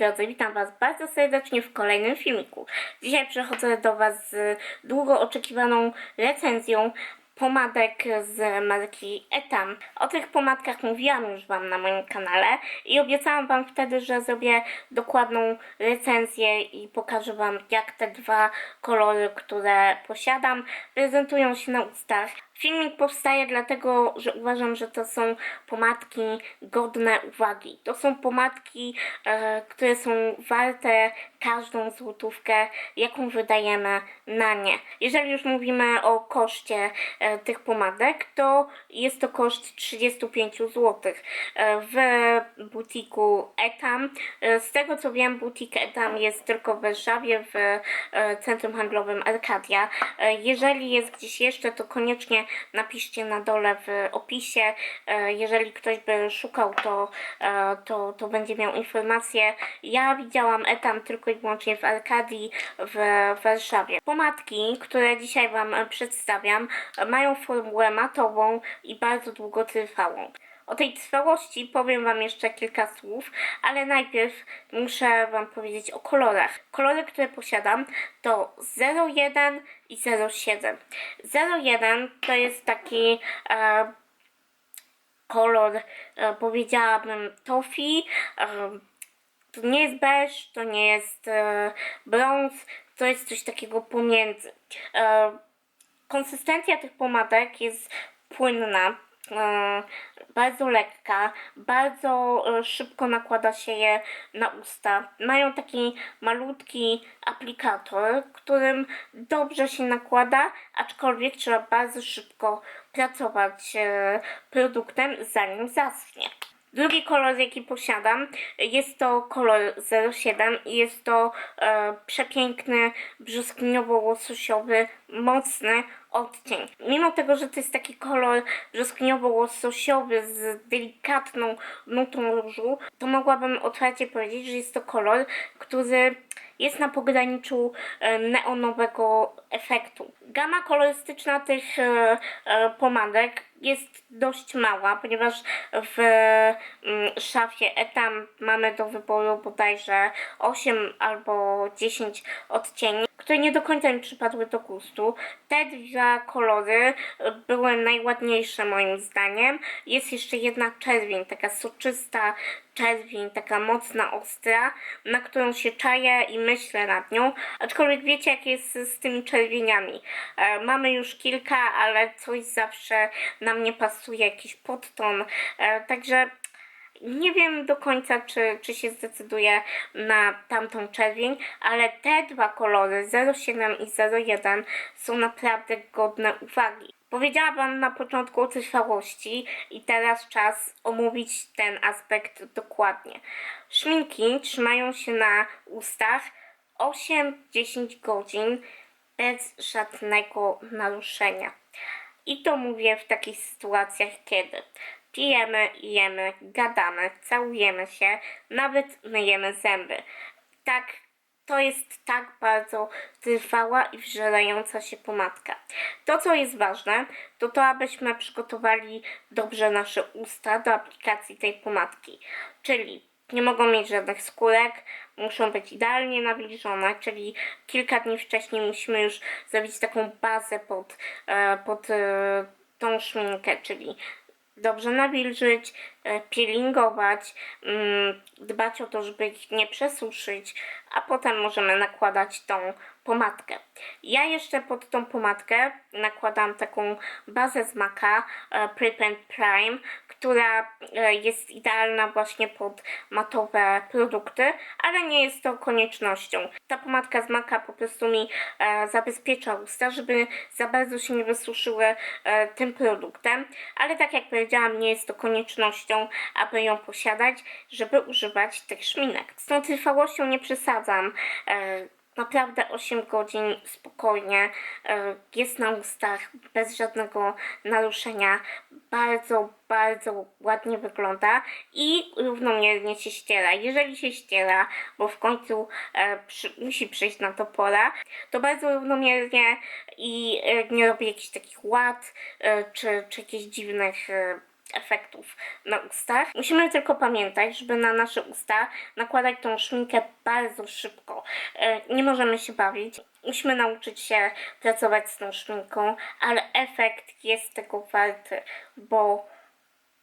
drodzy, witam Was bardzo serdecznie w kolejnym filmiku. Dzisiaj przychodzę do Was z długo oczekiwaną recenzją pomadek z marki Etam. O tych pomadkach mówiłam już Wam na moim kanale i obiecałam Wam wtedy, że zrobię dokładną recenzję i pokażę Wam jak te dwa kolory, które posiadam, prezentują się na ustach. Filmik powstaje dlatego, że uważam, że to są pomadki godne uwagi. To są pomadki, e, które są warte każdą złotówkę, jaką wydajemy na nie. Jeżeli już mówimy o koszcie e, tych pomadek, to jest to koszt 35 zł. E, w butiku Etam, e, z tego co wiem, butik Etam jest tylko w Warszawie, w e, centrum handlowym Arkadia. E, Jeżeli jest gdzieś jeszcze, to koniecznie napiszcie na dole w opisie. E, Jeżeli ktoś by szukał, to, e, to, to będzie miał informację. Ja widziałam Etam tylko i wyłącznie w Arkadii w Warszawie. Pomadki, które dzisiaj Wam przedstawiam, mają formułę matową i bardzo długotrwałą. O tej trwałości powiem Wam jeszcze kilka słów, ale najpierw muszę Wam powiedzieć o kolorach. Kolory, które posiadam to 01 i 07. 01 to jest taki e, kolor, e, powiedziałabym, tofi. E, to nie jest beż, to nie jest e, brąz, to jest coś takiego pomiędzy. E, konsystencja tych pomadek jest płynna, bardzo lekka, bardzo e, szybko nakłada się je na usta. Mają taki malutki aplikator, którym dobrze się nakłada, aczkolwiek trzeba bardzo szybko pracować e, produktem, zanim zaschnie. Drugi kolor, jaki posiadam, jest to kolor 07 i jest to e, przepiękny, brzoskwiniowo-łososiowy, mocny odcień. Mimo tego, że to jest taki kolor brzoskwiniowo-łososiowy z delikatną nutą różu, to mogłabym otwarcie powiedzieć, że jest to kolor, który jest na pograniczu neonowego efektu. Gama kolorystyczna tych e, e, pomadek jest dość mała, ponieważ w mm, szafie Etam mamy do wyboru bodajże 8 albo 10 odcieni, które nie do końca mi przypadły do gustu. Te dwa kolory e, były najładniejsze moim zdaniem. Jest jeszcze jedna czerwień, taka soczysta czerwień, taka mocna, ostra, na którą się czaję i myślę nad nią. Aczkolwiek wiecie, jak jest z tymi czerwieniami. E, mamy już kilka, ale coś zawsze nam nie pasuje, jakiś podton. E, także nie wiem do końca, czy, czy się zdecyduję na tamtą czerwień, ale te dwa kolory 07 i 01 są naprawdę godne uwagi. Powiedziałam na początku o trwałości i teraz czas omówić ten aspekt dokładnie. Szminki trzymają się na ustach 8-10 godzin bez żadnego naruszenia. I to mówię w takich sytuacjach, kiedy pijemy, jemy, gadamy, całujemy się, nawet myjemy zęby. Tak, to jest tak bardzo trwała i wżerająca się pomadka. To, co jest ważne, to to, abyśmy przygotowali dobrze nasze usta do aplikacji tej pomadki. Czyli nie mogą mieć żadnych skórek, muszą być idealnie nawilżone, czyli kilka dni wcześniej musimy już zrobić taką bazę pod, e, pod e, tą szminkę, czyli dobrze nawilżyć, e, peelingować, mm, dbać o to, żeby ich nie przesuszyć, a potem możemy nakładać tą pomadkę. Ja jeszcze pod tą pomadkę nakładam taką bazę z Maka e, Prep and Prime, która e, jest idealna właśnie pod matowe produkty, ale nie jest to koniecznością. Ta pomadka z Maka po prostu mi e, zabezpiecza usta, żeby za bardzo się nie wysuszyły tym produktem, ale tak jak powiedziałam, nie jest to koniecznością, aby ją posiadać, żeby używać tych szminek. Z tą trwałością nie przesadzam. Naprawdę 8 godzin spokojnie e, jest na ustach, bez żadnego naruszenia. Bardzo, bardzo ładnie wygląda i równomiernie się ściera. Jeżeli się ściera, bo w końcu e, przy, musi przyjść na to pora, to bardzo równomiernie i e, nie robi jakichś takich ład czy, czy jakichś dziwnych efektów na ustach. Musimy tylko pamiętać, żeby na nasze usta nakładać tą szminkę bardzo szybko. E, Nie możemy się bawić. Musimy nauczyć się pracować z tą szminką, ale efekt jest tego warty, bo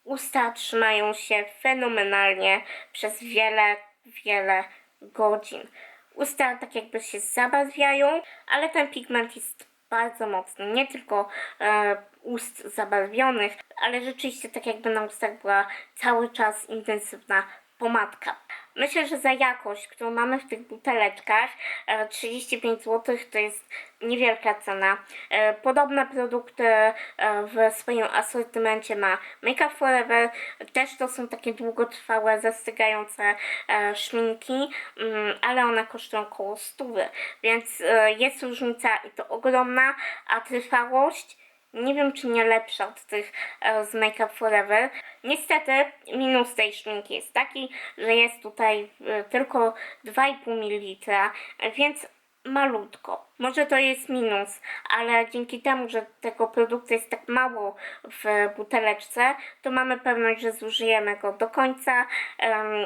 usta trzymają się fenomenalnie przez wiele, wiele godzin. Usta tak jakby się zabarwiają, ale ten pigment jest bardzo mocny. Nie tylko e, ust zabarwionych, ale rzeczywiście tak jakby na ustach była cały czas intensywna pomadka. Myślę, że za jakość, którą mamy w tych buteleczkach, e, 35 zł to jest niewielka cena. E, Podobne produkty e, w swoim asortymencie ma Make Up Forever. Też to są takie długotrwałe, zastygające e, szminki, mm, ale one kosztują około 100, więc e, jest różnica i to ogromna, a trwałość nie wiem, czy nie lepsza od tych e, z Make Up Forever. Niestety, minus tej szminki jest taki, że jest tutaj e, tylko 2,5 ml, więc malutko. Może to jest minus, ale dzięki temu, że tego produktu jest tak mało w buteleczce, to mamy pewność, że zużyjemy go do końca,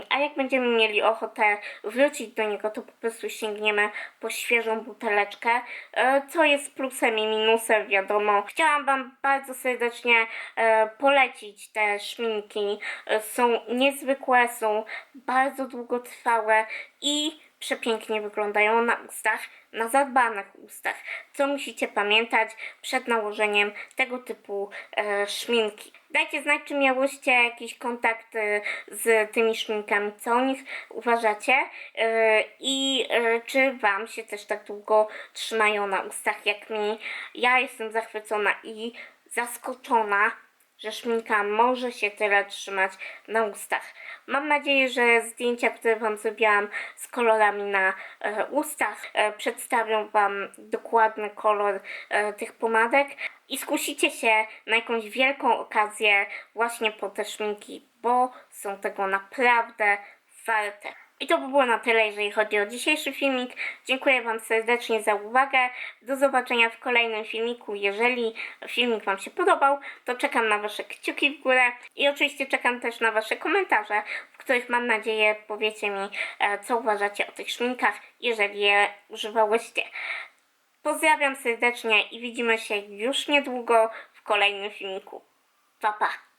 a jak będziemy mieli ochotę wrócić do niego, to po prostu sięgniemy po świeżą buteleczkę, e, co jest plusem i minusem, wiadomo. Chciałam Wam bardzo serdecznie e, polecić te szminki. E, Są niezwykłe, są bardzo długotrwałe i przepięknie wyglądają na ustach, na zadbanych ustach, co musicie pamiętać przed nałożeniem tego typu e, szminki. Dajcie znać, czy miałyście jakiś kontakt e, z tymi szminkami, co o nich uważacie e, i e, czy Wam się też tak długo trzymają na ustach jak mi. Ja jestem zachwycona i zaskoczona, że szminka może się tyle trzymać na ustach. Mam nadzieję, że zdjęcia, które Wam zrobiłam z kolorami na e, ustach, e, przedstawią Wam dokładny kolor e, tych pomadek i skusicie się na jakąś wielką okazję właśnie po te szminki, bo są tego naprawdę warte. I to by było na tyle, jeżeli chodzi o dzisiejszy filmik. Dziękuję Wam serdecznie za uwagę. Do zobaczenia w kolejnym filmiku. Jeżeli filmik Wam się podobał, to czekam na Wasze kciuki w górę i oczywiście czekam też na Wasze komentarze, w których mam nadzieję powiecie mi, e, co uważacie o tych szminkach, jeżeli je używałyście. Pozdrawiam serdecznie i widzimy się już niedługo w kolejnym filmiku. Pa, pa!